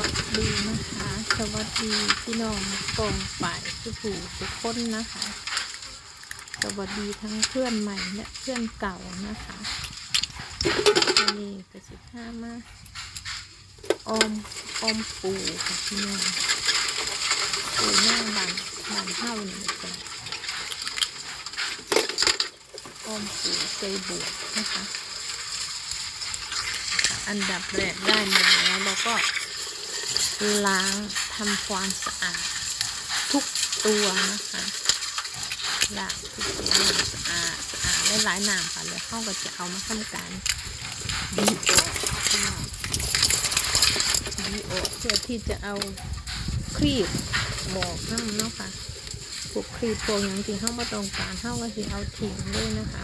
วัสดีนะคะ สวัสดีพี่น้องกองฝ่ายทุกผู้ทุกคนนะคะ สวัสดีทั้งเพื่อนใหม่และเพื่อนเก่านะคะวันนี้กระสิบห้ามาอมอมปูค่ะพี่น้องปูหน้าบานบานเท่านี่จ้ะออมปูใส่บวกนะคะ อันดับแรกได้มาแล้วเราก็ ล้างทำความสะอาดทุกตัวนะคะล้างทุกตัวสะอาดสะอาดได้หลายน้ำค่ะแล้วเขาก็จะเอามาทำการบีบออกบีบออกเพื่อที่จะเอาครีบบอกน้ำเนาะค่ะพวกครีบพวกอย่างที่เข้าม่ต้องการเข้าก็จะเอาทิ้งเลยนะคะ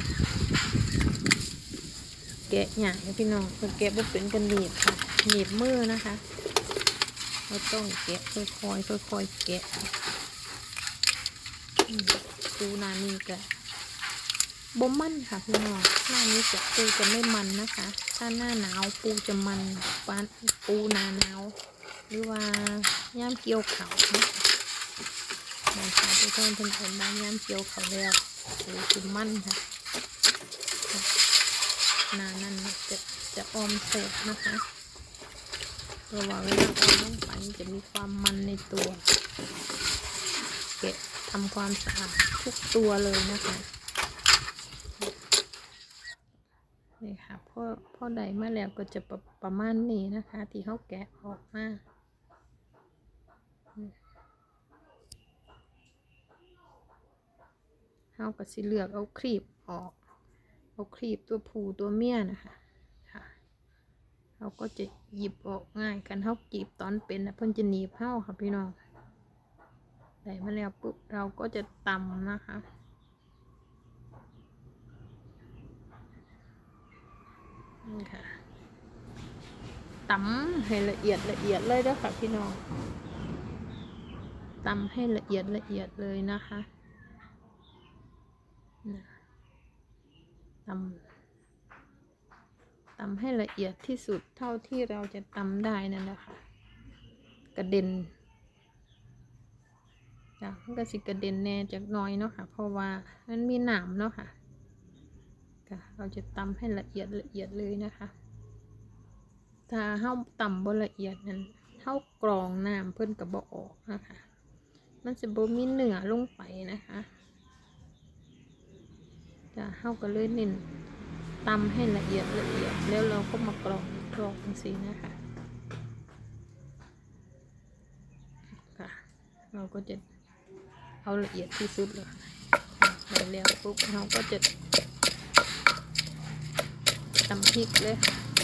แกะหยางพี่น้องคนแกะบ่เป็นกันหนีบค่ะหนีบมือนะคะ เราต้องแกะค่อยๆค่อยๆแกะปูนานี่ก็บ่มันค่ะพี่น้องหน้านี้จะปูจะไม่มันนะคะ ถ้าหน้าหนาวปูจะมันปานปูนาหนาวหรือว่าย่ามเกี่ยวเขานะคะทุกท่านเพิ่นเห็นบ้านย่ามเกี่ยวเขาแล้วปูจะมันค่ะนานั่นจะจะออมเสร็จนะคะ เพราะว่าเวลาออมลงไปจะมีความมันในตัวเก็บทำความสะอาดทุกตัวเลยนะคะนี่ค่ะพ่อพ่อใดมาแล้วก็จะประประมาณนี้นะคะ ที่เขาแกะออกมาเขาก็สิเลือกเอาครีบออก เอาครีบตัวผู้ตัวเมียนะคะ เราก็จะหยิบออกง่ายกันเท่าจีบตอนเป็นนะเพิ่นจะหนีบเข้าค่ะพี่น้องได้มาแล้วปุ๊บเราก็จะตำนะคะนี่ค่ะตำให้ละเอียดละเอียดเลยด้อค่ะพี่น้องตำให้ละเอียดละเอียดเลยนะคะนะตำ ตำให้ละเอียดที่สุดเท่าที่เราจะตำได้นั่นแหละค่ะ กระเด็นจ้ะมันก็สิกระเด็นแน่จากน้อยเนาะค่ะ เพราะว่ามันมีหนามเนาะค่ะก็เราจะตำให้ละเอียดละเอียดเลยนะคะ ถ้าเฮาตำบ่ละเอียดนั้นเฮากรองน้ำเพิ่นกระบอกออกนะคะ มันจะบ่มีเหนือลงไปนะคะจะเฮาก็เลยเน้น ตำให้ละเอียดละเอียดแล้วเราก็มากรองกรองสีนะคะค่ะ เราก็จะเอาละเอียดที่สุดเลยค่ะได้แล้วปุ๊บเราก็จะตำพริกเลย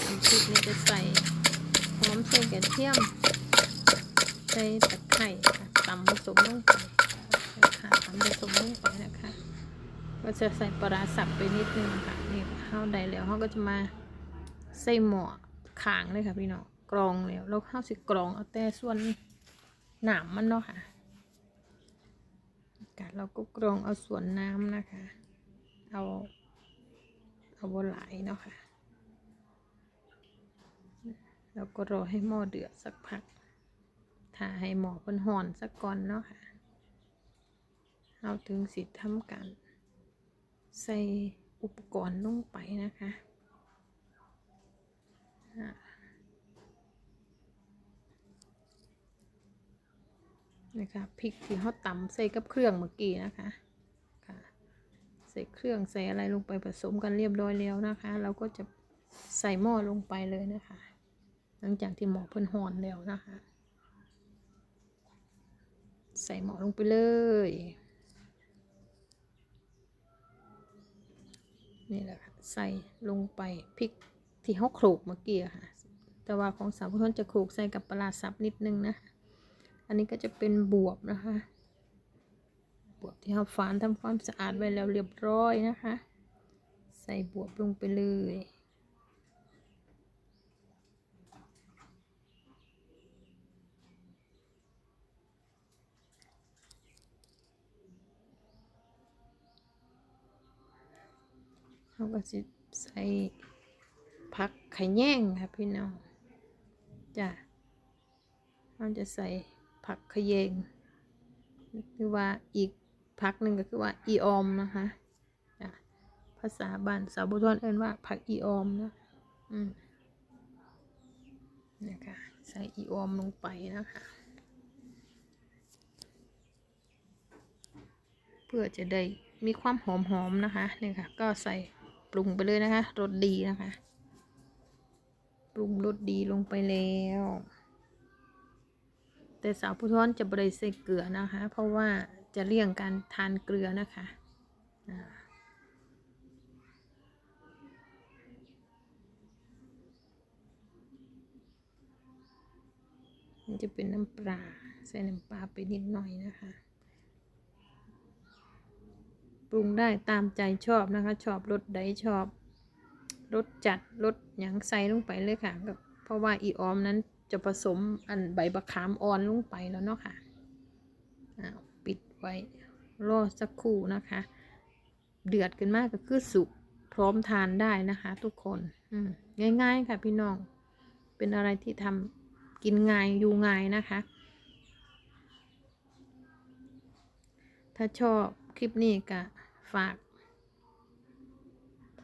ตำพริกนี่จะใส่หอมใส่กระเทียมใส่ตะไคร้ค่ะตำผสมลงไปค่ะตำผสมลงไปนะคะ ก็จะใส่ปลาสับไปนิดนึงค่ะนี่ข้าวใดแล้วเขาก็จะมาใส่หม้อขางเลยค่ะพี่น้องกรองแล้วแล้วข้าวสิกรองเอาแต่ส่วนหนามมันเนาะค่ะกาเราก็กรองเอาส่วนน้ำนะคะ เอาเอาบหลเนาะค่ะแล้วก็รอให้หม้อเดือดสักพักถ้าให้หม้อเพิ่นห่อนสักก่อนเนาะค่ะ เอาถึงสิทำการ ใส่อุปกรณ์ลงไปนะคะนะคะพริกที่เขาตำใส่กับเครื่องเมื่อกี้นะคะค่ะใส่เครื่องใส่อะไรลงไปผสมกันเรียบร้อยแล้วนะคะ เราก็จะใส่หม้อลงไปเลยนะคะ หลังจากที่หม้อเพิ่นหอนแล้วนะคะ ใส่หม้อลงไปเลย นี่แหละค่ะใส่ลงไปพริกที่เขาโขลกเมื่อกี้ค่ะ แต่ว่าของสาวพุทนจะโขลกใส่กับปลาซับนิดนึงนะ อันนี้ก็จะเป็นบวบนะคะ บวบที่เราฝานทำความสะอาดไว้แล้วเรียบร้อยนะคะ ใส่บวบลงไปเลย เราก็จะใส่ผักไข่แย่งค่ะพี่น้องจ้ะเราจะใส่ผักขะแยงหรือว่าอีกผักหนึ่งก็คือว่าอีออมนะคะอะภาษาบ้านสาวบุทอนเอิ้นว่าผักอีออมนะอืมนะคะใส่อีออมลงไปนะคะเพื่อจะได้มีความหอมๆนะคะเนี่ยค่ะ ก็ใส่ ปรุงไปเลยนะคะรสดีนะคะ ปรุงรสดีลงไปแล้ว แต่สาวผู้ท้อนจะบริใส่เกลือนะคะ เพราะว่าจะเลี่ยงการทานเกลือนะคะจะเป็นน้ำปลาใส่น้ำปลาไปนิดหน่อยนะคะ ปรุงได้ตามใจชอบนะคะ ชอบรสใดชอบรสจัดรสหยังใส่ลงไปเลยค่ะกับเพราะว่าอีออมนั้นจะผสมอันใบมะขามอ่อนลงไปแล้วเนาะค่ะอ้าวปิดไว้รอสักครู่นะคะ เดือดขึ้นมากก็คือสุกพร้อมทานได้นะคะ ทุกคนง่าย ๆ ค่ะพี่น้อง เป็นอะไรที่ทำกินง่ายอยู่ง่ายนะคะ ถ้าชอบคลิปนี้ก็ ฝาก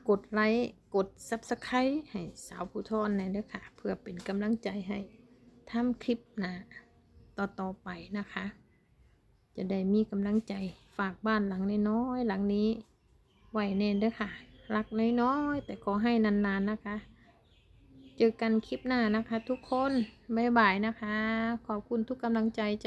กดไลค์ กด Subscribe ให้สาวผู้ทอนหน่ยด้วยค่ะ เพื่อเป็นกำลังใจให้ทำคลิปหนะต่อๆไปนะคะ จะได้มีกำลังใจฝากบ้านหลังน้อยหลังนี้ไว้เน้นด้วยค่ะ รักน้อยๆแต่ขอให้นานๆนะคะเจอกันคลิปหน้านะคะทุกคน บ๊ายบายนะคะ ขอบคุณทุกกำลังใจจ้า